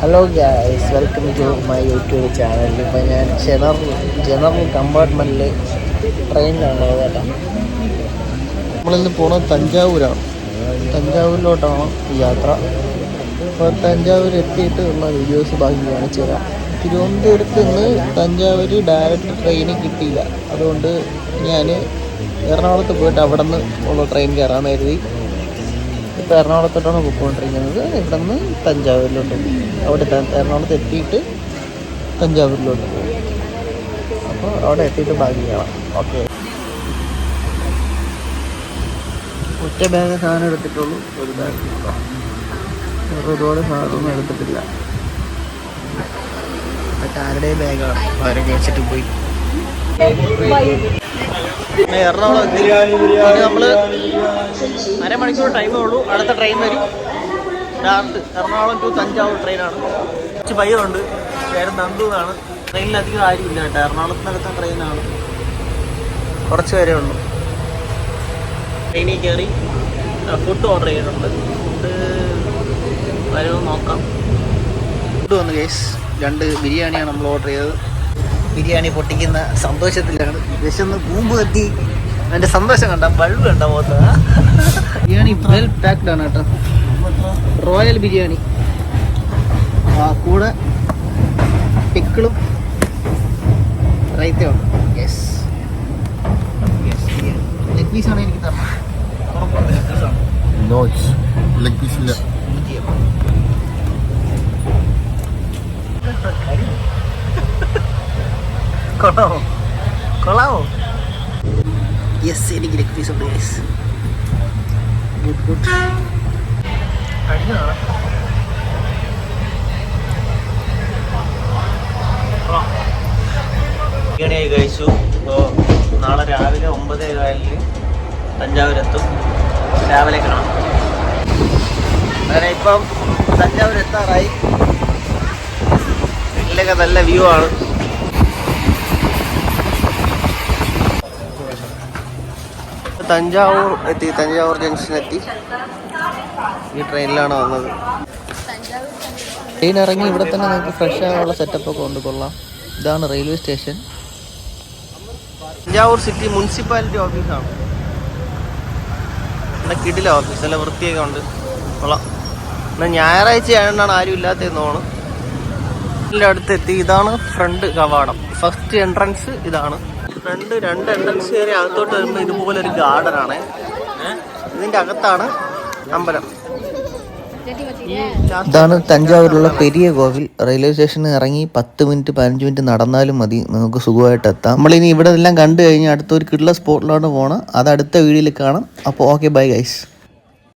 Hello guys welcome to my YouTube channel ഇപ്പം ഞാൻ general general കമ്പാർട്ട്മെന്റിൽ ട്രെയിനിലാണ് കേട്ടോ. നമ്മളിന്ന് പോണത് തഞ്ചാവൂരാണ്. തഞ്ചാവൂരിലോട്ടാണ് യാത്ര. അപ്പോൾ തഞ്ചാവൂർ എത്തിയിട്ട് ഉള്ള വീഡിയോസ് ബാക്കി കാണിച്ചു തരാം. തിരുവനന്തപുരത്ത് നിന്ന് തഞ്ചാവൂർ ഡയറക്റ്റ് ട്രെയിന് കിട്ടിയില്ല. അതുകൊണ്ട് ഞാൻ എറണാകുളത്ത് പോയിട്ട് അവിടെ നിന്ന് ഉള്ള ട്രെയിൻ കയറാൻ കരുതി. ഇപ്പോൾ എറണാകുളത്തോട്ടാണ് പോയിക്കൊണ്ടിരിക്കുന്നത്. ഇവിടെ നിന്ന് തഞ്ചാവൂരിലോട്ട്. പോകും അവിടെ എറണാകുളത്ത് എത്തിയിട്ട് തഞ്ചാവൂരിലോട്ട്. പോകും അപ്പോൾ അവിടെ എത്തിയിട്ട് ബാക്കി കാണാം. ഓക്കെ. ഒറ്റ ബാഗ് സാധനം എടുത്തിട്ടുള്ളൂ. ഒരു ബാഗ് വേറെ ഒരുപാട് സാധനമൊന്നും എടുത്തിട്ടില്ല. മറ്റേ ബാഗാണ് അവരൊക്കെ വെച്ചിട്ട് പോയി. പിന്നെ എറണാകുളം എത്തി. നമ്മൾ നമ്മൾ അരമണിക്കൂർ ടൈമേ ഉള്ളൂ. അടുത്ത ട്രെയിൻ വരും. രാത്രി എറണാകുളം ടു തഞ്ചാവൂർ ട്രെയിനാണ് കുറച്ച് പയ്യുണ്ട് പേര് നന്ദു എന്നാണ്. ട്രെയിനിൽ അധികം ആരും ഇല്ല കേട്ടോ. എറണാകുളത്തിനടുത്ത ട്രെയിനാണ് കുറച്ച് പേരേ ഉള്ളൂ. ട്രെയിനിൽ കയറി ഫുഡ് ഓർഡർ ചെയ്തിട്ടുണ്ട്. ഫുഡ് വരുമോ നോക്കാം. ഫുഡ് വന്നു കേസ് രണ്ട് ബിരിയാണിയാണ് നമ്മൾ ഓർഡർ ചെയ്തത്. ബിരിയാണി പൊട്ടിക്കുന്ന സന്തോഷത്തിലാണ് വിശന്ന് കൂമ്പ് കത്തി അതിന്റെ സന്തോഷം കണ്ട ബൾബ് കണ്ട പോത്ത ബിരിയാണി വെൽ പാക്ഡ് ആണ് കേട്ടോ. റോയൽ ബിരിയാണി. ആ കൂടെ പിക്കിളും റൈത്തയുണ്ട് യെസ് ലെഗ് പീസാണ് എനിക്ക് തരണം. ലെഗ് കൊള്ളാമോ കൊള്ളാമോ യെസ് എനിക്ക് യെസ് ഗുഡ് ഗുഡ് കഴിച്ചു ഇപ്പോൾ നാളെ രാവിലെ ഒമ്പതേ കാലിന് തഞ്ചാവൂരെത്തും. രാവിലെ കാണാം അങ്ങനെ ഇപ്പം തഞ്ചാവൂർ എത്താറായി നല്ല വ്യൂ ആണ്. തഞ്ചാവൂർ എത്തി തഞ്ചാവൂർ ജംഗ്ഷനെത്തി ഈ ട്രെയിനിലാണ് വന്നത്? ട്രെയിൻ ഇറങ്ങി ഇവിടെ തന്നെ നമുക്ക് ഫ്രഷ് ആകാനുള്ള സെറ്റപ്പ് ഒക്കെ കൊണ്ടുപോകാം കൊള്ളാം. ഇതാണ് railway station Thanjavur city municipality ഓഫീസാണ് ഇവിടെ കിടില ഓഫീസ് നല്ല വൃത്തിയൊക്കെ ഉണ്ട്. കൊള്ളാം. എന്നാൽ ഞായറാഴ്ച ആയതുകൊണ്ടാണ് ആരും ഇല്ലാത്തതെന്ന് തോന്നുന്നു. അടുത്തെത്തി അടുത്ത് എത്തി. ഇതാണ് ഫ്രണ്ട് കവാടം. ഫസ്റ്റ് എൻട്രൻസ് ഇതാണ്. ഫ്രണ്ട് രണ്ട് എൻട്രൻസ് കയറി അകത്തോട്ട് വരുമ്പോൾ ഇതുപോലെ ഒരു ഗാർഡൻ ആണ്. ഇതിന്റെ അകത്താണ് അമ്പലം. ഇതാണ് തഞ്ചാവൂരിലുള്ള പെരിയ കോവിൽ റെയിൽവേ സ്റ്റേഷനിൽ ഇറങ്ങി പത്ത് മിനിറ്റ് പതിനഞ്ച് മിനിറ്റ് നടന്നാലും മതി. നമുക്ക് സുഖമായിട്ട് എത്താം. നമ്മളിനി ഇവിടെ എല്ലാം കണ്ടു കഴിഞ്ഞാൽ അടുത്തൊരു കിട്ടുള്ള സ്പോട്ടിലാണ് പോകണം അത് അടുത്ത വീഡിയോയിൽ കാണാം. അപ്പോൾ ഓക്കെ ബൈ ഗൈസ്